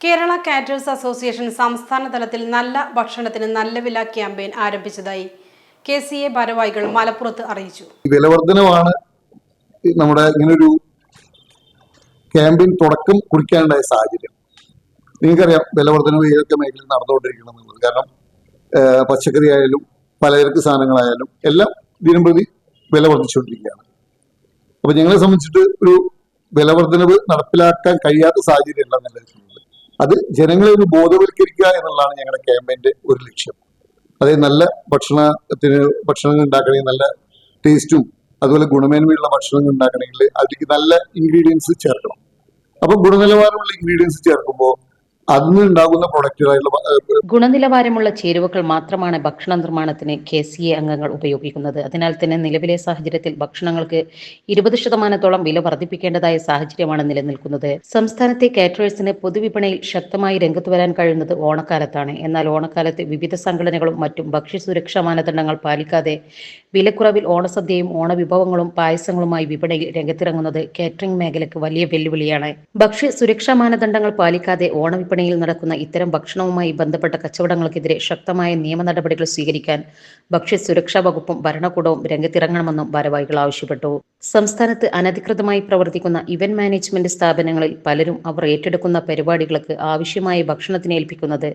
Kerala caters association സംസ്ഥാന തലത്തിൽ നല്ല ഭക്ഷണത്തിന് നല്ല വില ക്യാമ്പയിൻ ആരംഭിച്ചതായി കെ സി എ ഭാരവാഹികൾ മലപ്പുറത്ത് അറിയിച്ചു. വിലവർദ്ധനമാണ് നമ്മുടെ ഇങ്ങനൊരു ക്യാമ്പയിൻ തുടക്കം കുറിക്കാനുണ്ടായ സാഹചര്യം. നിങ്ങൾക്കറിയാം വിലവർദ്ധനവ് ഏതൊക്കെ മേഖലയിൽ നടന്നുകൊണ്ടിരിക്കണം എന്നുള്ളത്. കാരണം പച്ചക്കറി ആയാലും പലചരക്ക് സാധനങ്ങളായാലും എല്ലാം ദിനം പ്രതി വില വർദ്ധിച്ചുകൊണ്ടിരിക്കുകയാണ് അപ്പൊ ഞങ്ങളെ സംബന്ധിച്ചിട്ട് ഒരു വിലവർദ്ധനവ് നടപ്പിലാക്കാൻ കഴിയാത്ത സാഹചര്യം അല്ല നിലനിൽക്കുന്നത് അത് ജനങ്ങളെ ഒരു ബോധവൽക്കരിക്കുക എന്നുള്ളതാണ് ഞങ്ങളുടെ ക്യാമ്പയിന്റെ ഒരു ലക്ഷ്യം. അതായത് നല്ല ഭക്ഷണത്തിന് ഭക്ഷണങ്ങൾ ഉണ്ടാക്കണമെങ്കിൽ നല്ല ടേസ്റ്റും അതുപോലെ ഗുണമേന്മയുള്ള ഭക്ഷണങ്ങൾ ഉണ്ടാക്കണമെങ്കിൽ അതിലേക്ക് നല്ല ഇൻഗ്രീഡിയൻസ് ചേർക്കണം. അപ്പൊ ഗുണനിലവാരമുള്ള ഇൻഗ്രീഡിയൻസ് ചേർക്കുമ്പോൾ അതിന് ഉണ്ടാകുന്ന പ്രൊഡക്റ്റുകളായിട്ടുള്ള ഗുണനിലവാരമുള്ള ചേരുവകൾ മാത്രമാണ് ഭക്ഷണ നിർമ്മാണത്തിന് കെ സി എ അംഗങ്ങൾ ഉപയോഗിക്കുന്നത്. അതിനാൽ തന്നെ നിലവിലെ സാഹചര്യത്തിൽ ഭക്ഷണങ്ങൾക്ക് ഇരുപത് ശതമാനത്തോളം വില വർദ്ധിപ്പിക്കേണ്ടതായ സാഹചര്യമാണ് നിലനിൽക്കുന്നത്. സംസ്ഥാനത്തെ കാറ്ററേഴ്സിന് പൊതുവിപണിയിൽ ശക്തമായി രംഗത്ത് വരാൻ കഴിയുന്നത് ഓണക്കാലത്താണ്. എന്നാൽ ഓണക്കാലത്ത് വിവിധ സംഘടനകളും മറ്റും ഭക്ഷ്യസുരക്ഷാ മാനദണ്ഡങ്ങൾ പാലിക്കാതെ വിലക്കുറവിൽ ഓണസദ്യയും ഓണവിഭവങ്ങളും പായസങ്ങളുമായി വിപണിയിൽ രംഗത്തിറങ്ങുന്നത് കാറ്ററിംഗ് മേഖലയ്ക്ക് വലിയ വെല്ലുവിളിയാണ്. ഭക്ഷ്യ സുരക്ഷാ മാനദണ്ഡങ്ങൾ പാലിക്കാതെ ഓണവിപണിയിൽ നടക്കുന്ന ഇത്തരം ഭക്ഷണവുമായി ബന്ധപ്പെട്ട കച്ചവടങ്ങൾക്കെതിരെ ശക്തമായ നിയമ നടപടികൾ സ്വീകരിക്കാൻ ഭക്ഷ്യ സുരക്ഷാ വകുപ്പും ഭരണകൂടവും രംഗത്തിറങ്ങണമെന്നും ഭാരവാഹികൾ ആവശ്യപ്പെട്ടു. സംസ്ഥാനത്ത് അനധികൃതമായി പ്രവർത്തിക്കുന്ന ഇവന്റ് മാനേജ്മെന്റ് സ്ഥാപനങ്ങളിൽ പലരും അവർ ഏറ്റെടുക്കുന്ന പരിപാടികൾക്ക് ആവശ്യമായ ഭക്ഷണത്തിന് ഏൽപ്പിക്കുന്നത്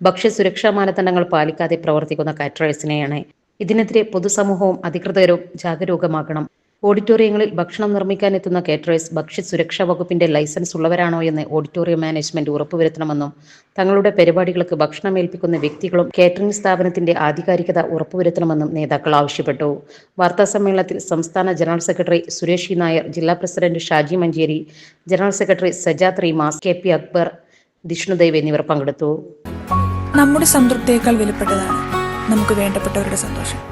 ഭക്ഷ്യ സുരക്ഷാ മാനദണ്ഡങ്ങൾ പാലിക്കാതെ പ്രവർത്തിക്കുന്ന കാറ്ററേഴ്സിനെയാണ്. ഇതിനെതിരെ പൊതുസമൂഹവും അധികൃതരും ജാഗരൂകമാകണം. ഓഡിറ്റോറിയങ്ങളിൽ ഭക്ഷണം നിർമ്മിക്കാൻ എത്തുന്ന കേറ്ററേഴ്സ് ഭക്ഷ്യ സുരക്ഷാ വകുപ്പിന്റെ ലൈസൻസ് ഉള്ളവരാണോ എന്ന് ഓഡിറ്റോറിയം മാനേജ്മെന്റ് ഉറപ്പുവരുത്തണമെന്നും തങ്ങളുടെ പരിപാടികൾക്ക് ഭക്ഷണം ഏൽപ്പിക്കുന്ന വ്യക്തികളും കേറ്ററിംഗ് സ്ഥാപനത്തിന്റെ ആധികാരികത ഉറപ്പുവരുത്തണമെന്നും നേതാക്കൾ ആവശ്യപ്പെട്ടു. വാർത്താ സമ്മേളനത്തിൽ സംസ്ഥാന ജനറൽ സെക്രട്ടറി സുരേഷ് നായർ ജില്ലാ president Shaji Manjeri general secretary Sajad Reemas K. P. Akbar Dishnudev എന്നിവർ പങ്കെടുത്തു. നമ്മുടെ സംതൃപ്തിയേക്കാൾ വിലപ്പെട്ടതാണ് നമുക്ക് വേണ്ടപ്പെട്ടവരുടെ സന്തോഷം.